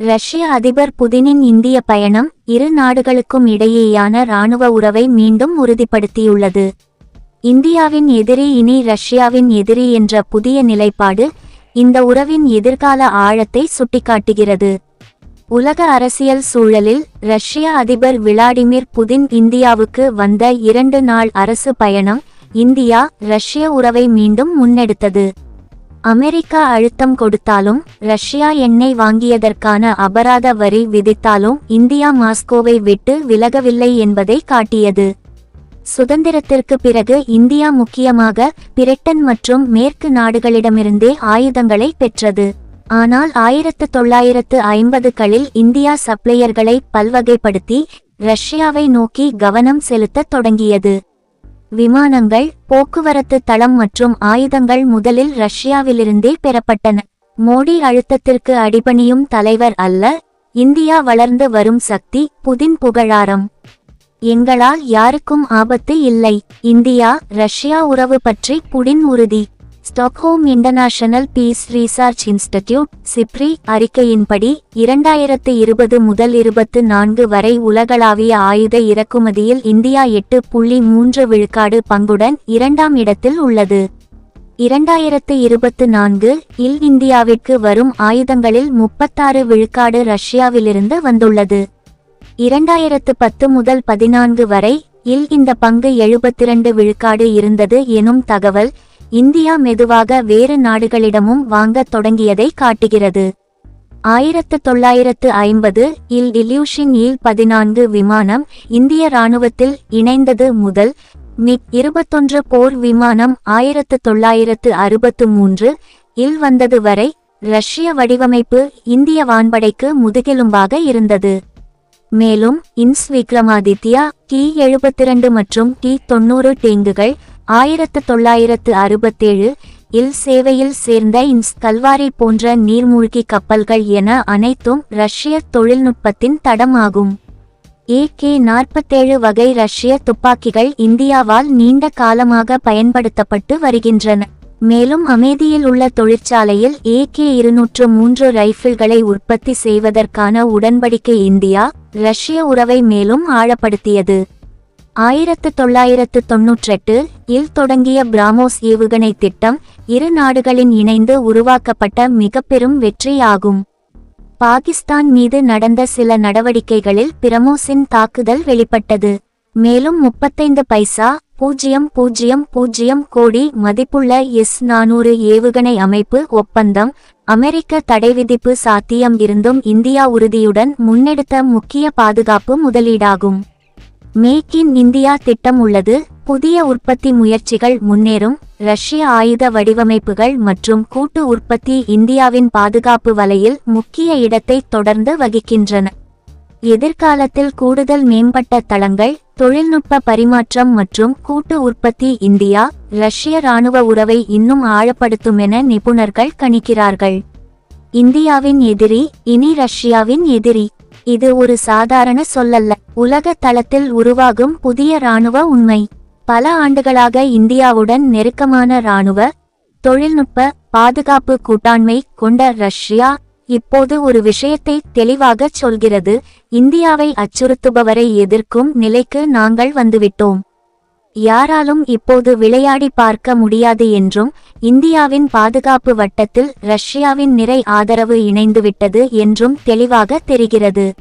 ரஷ்ய அதிபர் புதினின் இந்திய பயணம் இரு நாடுகளுக்கும் இடையேயான இராணுவ உறவை மீண்டும் உறுதிப்படுத்தியுள்ளது. இந்தியாவின் எதிரி இனி ரஷ்யாவின் எதிரி என்ற புதிய நிலைப்பாடு இந்த உறவின் எதிர்கால ஆழத்தை சுட்டிக்காட்டுகிறது. உலக அரசியல் சூழலில் ரஷ்ய அதிபர் விளாடிமிர் புதின் இந்தியாவுக்கு வந்த இரண்டு நாள் அரசு பயணம் இந்தியா ரஷ்ய உறவை மீண்டும் முன்னெடுத்தது. அமெரிக்கா அழுத்தம் கொடுத்தாலும் ரஷ்யா எண்ணெய் வாங்கியதற்கான அபராத வரி விதித்தாலும் இந்தியா மாஸ்கோவை விட்டு விலகவில்லை என்பதை காட்டியது. சுதந்திரத்திற்கு பிறகு இந்தியா முக்கியமாக பிரிட்டன் மற்றும் மேற்கு நாடுகளிடமிருந்தே ஆயுதங்களை பெற்றது. ஆனால் ஆயிரத்து தொள்ளாயிரத்து ஐம்பதுகளில் இந்தியா சப்ளையர்களை பல்வகைப்படுத்தி ரஷ்யாவை நோக்கி கவனம் செலுத்தத் தொடங்கியது. விமானங்கள் போக்குவரத்து தளம் மற்றும் ஆயுதங்கள் முதலில் ரஷ்யாவிலிருந்தே பெறப்பட்டன. மோடி அழுத்தத்திற்கு அடிபணியும் தலைவர் அல்ல இந்தியா வளர்ந்து வரும் சக்தி புதின் புகழாரம். எங்களால் யாருக்கும் ஆபத்து இல்லை இந்தியா ரஷ்யா உறவு பற்றி புடின் உறுதி. Stockholm International Peace Research Institute SIPRI அறிக்கையின்படி இரண்டாயிரத்து இருபது முதல் இருபத்து நான்கு வரை உலகளாவிய ஆயுத இறக்குமதியில் இந்தியா எட்டு புள்ளி மூன்று விழுக்காடு பங்குடன் இரண்டாம் இடத்தில் உள்ளது. இரண்டாயிரத்து இருபத்து நான்கு இல் இந்தியாவிற்கு வரும் ஆயுதங்களில் முப்பத்தாறு விழுக்காடு ரஷ்யாவிலிருந்து வந்துள்ளது. இரண்டாயிரத்து பத்து முதல் பதினான்கு வரை இல் இந்த பங்கு எழுபத்திரண்டு விழுக்காடு இருந்தது எனும் தகவல் இந்தியா மெதுவாக வேறு நாடுகளிடமும் வாங்கத் தொடங்கியதை காட்டுகிறது. ஆயிரத்து தொள்ளாயிரத்து ஐம்பது இல் இல்யூஷின் இல் பதினான்கு விமானம் இந்திய இராணுவத்தில் இணைந்தது முதல் மிக் இருபத்தொன்று போர் விமானம் ஆயிரத்து தொள்ளாயிரத்து அறுபத்து மூன்று இல் வந்தது வரை ரஷ்ய வடிவமைப்பு இந்திய வான்படைக்கு முதுகெலும்பாக இருந்தது. மேலும் இன்ஸ் விக்ரமாதித்யா டி எழுபத்திரண்டு மற்றும் டி தொன்னூறு டேங்குகள் ஆயிரத்து தொள்ளாயிரத்து அறுபத்தேழு இல் சேவையில் சேர்ந்த இன்ஸ் கல்வாரி போன்ற நீர்மூழ்கி கப்பல்கள் என அனைத்தும் ரஷ்ய தொழில்நுட்பத்தின் தடமாகும். ஏகே நாற்பத்தேழு வகை ரஷ்ய துப்பாக்கிகள் இந்தியாவால் நீண்ட காலமாக பயன்படுத்தப்பட்டு வருகின்றன. மேலும் அமேதியில் உள்ள தொழிற்சாலையில் ஏகே இருநூற்று மூன்று ரைபிள்களை உற்பத்தி செய்வதற்கான உடன்படிக்கை இந்தியா ரஷ்ய உறவை மேலும் ஆழப்படுத்தியது. ஆயிரத்து தொள்ளாயிரத்து தொன்னூற்றெட்டு இல் தொடங்கிய பிராமோஸ் ஏவுகணை திட்டம் இரு நாடுகளின் இணைந்து உருவாக்கப்பட்ட மிக பெரும் வெற்றியாகும். பாகிஸ்தான் மீது நடந்த சில நடவடிக்கைகளில் பிரமோஸின் தாக்குதல் வெளிப்பட்டது. மேலும் முப்பத்தைந்து பைசா பூஜ்ஜியம் பூஜ்ஜியம் பூஜ்ஜியம் கோடி மதிப்புள்ள எஸ் நானூறு ஏவுகணை அமைப்பு ஒப்பந்தம் அமெரிக்க தடை விதிப்பு சாத்தியம் இருந்தும் இந்தியா உறுதியுடன் முன்னெடுத்த முக்கிய பாதுகாப்பு முதலீடாகும். மேக் இன் இந்தியா திட்டம் உள்ளது. புதிய உற்பத்தி முயற்சிகள் முன்னேறும். ரஷ்ய ஆயுத வடிவமைப்புகள் மற்றும் கூட்டு உற்பத்தி இந்தியாவின் பாதுகாப்பு வலையில் முக்கிய இடத்தை தொடர்ந்து வகிக்கின்றன. எதிர்காலத்தில் கூடுதல் மேம்பட்ட தளங்கள் தொழில்நுட்ப பரிமாற்றம் மற்றும் கூட்டு உற்பத்தி இந்தியா ரஷ்ய இராணுவ உறவை இன்னும் ஆழப்படுத்தும் என நிபுணர்கள் கணிக்கிறார்கள். இந்தியாவின் எதிரி இனி ரஷ்யாவின் எதிரி. இது ஒரு சாதாரண சொல்லல்ல. உலக தளத்தில் உருவாகும் புதிய இராணுவ உண்மை. பல ஆண்டுகளாக இந்தியாவுடன் நெருக்கமான இராணுவ தொழில்நுட்ப பாதுகாப்பு கூட்டாண்மை கொண்ட ரஷ்யா இப்போது ஒரு விஷயத்தை தெளிவாகச் சொல்கிறது. இந்தியாவை அச்சுறுத்துபவரை எதிர்க்கும் நிலைக்கு நாங்கள் வந்துவிட்டோம். யாராலும் இப்போது விளையாடி பார்க்க முடியாது என்றும் இந்தியாவின் பாதுகாப்பு வட்டத்தில் ரஷ்யாவின் நிறை ஆதரவு இணைந்துவிட்டது என்றும் தெளிவாக தெரிகிறது.